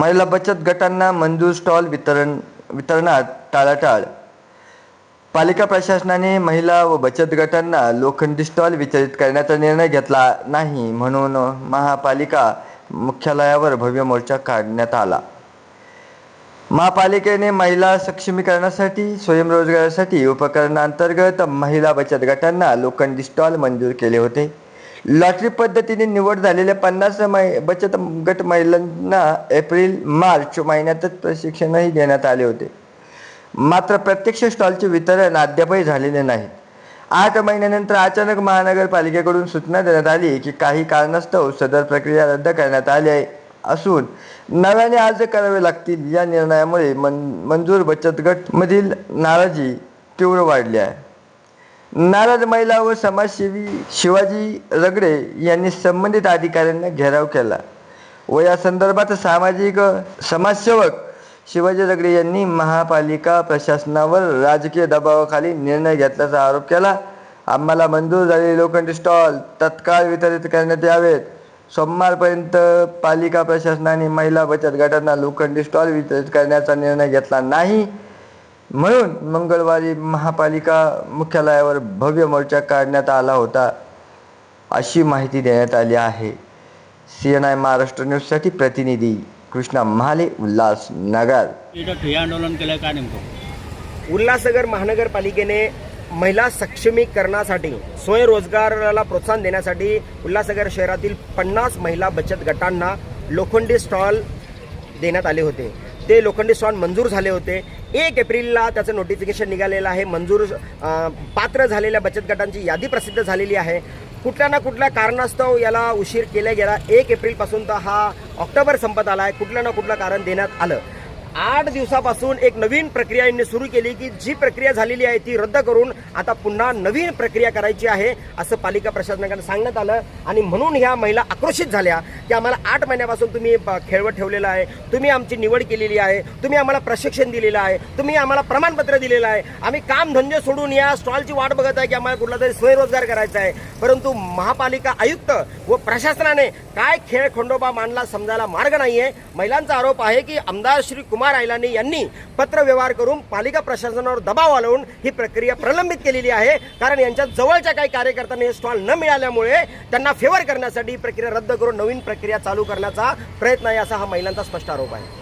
महिला बचत गटांना मंजूर स्टॉल वितरण वितरणात टाळाटाळ. पालिका प्रशासनाने महिला व बचत गटांना लोखंडी स्टॉल वितरित करण्याचा निर्णय घेतला नाही म्हणून महापालिका मुख्यालयावर भव्य मोर्चा काढण्यात आला. महापालिकेने महिला सक्षमीकरणासाठी स्वयंरोजगारासाठी उपकरणांतर्गत महिला बचत गटांना लोखंडी स्टॉल मंजूर केले होते. लॉटरी पद्धतीने निवड झालेल्या पन्नास मै बचत गट महिलांना एप्रिल मार्च महिन्यातच प्रशिक्षणही देण्यात आले होते. मात्र प्रत्यक्ष स्टॉलचे वितरण अद्यापही झालेले नाही. आठ महिन्यानंतर अचानक महानगरपालिकेकडून सूचना देण्यात आली की काही कारणास्तव सदर प्रक्रिया रद्द करण्यात आली आहे असून नव्याने अर्ज करावे लागतील या निर्णयामुळे मन मंजूर बचत गट मधील नाराजी तीव्र वाढली आहे. नाराज महिला व समाजसेवी शिवाजी रगडे यांनी संबंधित अधिकाऱ्यांना घेराव केला व या संदर्भात सामाजिक समाजसेवक शिवाजी रगडे यांनी महापालिका प्रशासनावर राजकीय दबावाखाली निर्णय घेतल्याचा आरोप केला. आम्हाला मंजूर झालेले लोखंडी स्टॉल तत्काळ वितरित करण्यात यावेत. सोमवारपर्यंत पालिका प्रशासनाने महिला बचत गटांना लोखंडी स्टॉल वितरित करण्याचा निर्णय घेतला नाही. म्हणून मंगळवारी महापालिका मुख्यालयावर भव्य मोर्चा काढण्यात आला होता अशी माहिती देण्यात आली आहे. सी एन आय महाराष्ट्र न्यूजसाठी प्रतिनिधी कृष्णा महाले उल्हास नगर आंदोलन केलं काय नेमकं? उल्हासनगर महानगरपालिकेने महिला सक्षमीकरणासाठी स्वयंरोजगाराला प्रोत्साहन देण्यासाठी उल्हासनगर शहरातील पन्नास महिला बचत गटांना लोखंडी स्टॉल देण्यात आले होते. ते लोखंडी स्टॉल मंजूर झाले होते. एक एप्रिलला त्याचं नोटिफिकेशन निघालेलं आहे. मंजूर पात्र झालेल्या बचत गटांची यादी प्रसिद्ध झालेली आहे. कुठल्या ना कुठल्या कारणास्तव याला उशीर केला गेला. एक एप्रिलपासून तर हा ऑक्टोबर संपत आला आहे कुठलं ना कुठलं कारण देण्यात आलं. आठ दिवसापासून एक नवीन प्रक्रिया यांनी सुरू केली की जी प्रक्रिया झालेली आहे ती रद्द करून आता पुन्हा नवीन प्रक्रिया करायची आहे असं पालिका प्रशासनाकडे सांगण्यात आलं. आणि म्हणून ह्या महिला आक्रोशित झाल्या की आम्हाला आठ महिन्यापासून तुम्ही ब- खेळवत ठेवलेला आहे तुम्ही आमची निवड केलेली आहे तुम्ही आम्हाला प्रशिक्षण दिलेलं आहे तुम्ही आम्हाला प्रमाणपत्र दिलेलं आहे. आम्ही कामधंदे सोडून या स्टॉलची वाट बघत आहे की आम्हाला कुठला तरी स्वयंरोजगार करायचा आहे. परंतु महापालिका आयुक्त व प्रशासनाने काय खेळ खंडोबा मानला समजायला मार्ग नाहीये. महिलांचा आरोप आहे की आमदार श्री कुमार कुमार आयलानी यांनी पत्रव्यवहार करून पालिका प्रशासनावर दबाव आलवून ही प्रक्रिया प्रलंबित केलेली आहे. कारण यांच्या जवळच्या काही कार्यकर्त्यांना हे स्टॉल न मिळाल्यामुळे त्यांना फेवर करण्यासाठी ही प्रक्रिया रद्द करून नवीन प्रक्रिया चालू करण्याचा प्रयत्न आहे असा हा महिलांचा स्पष्ट आरोप आहे.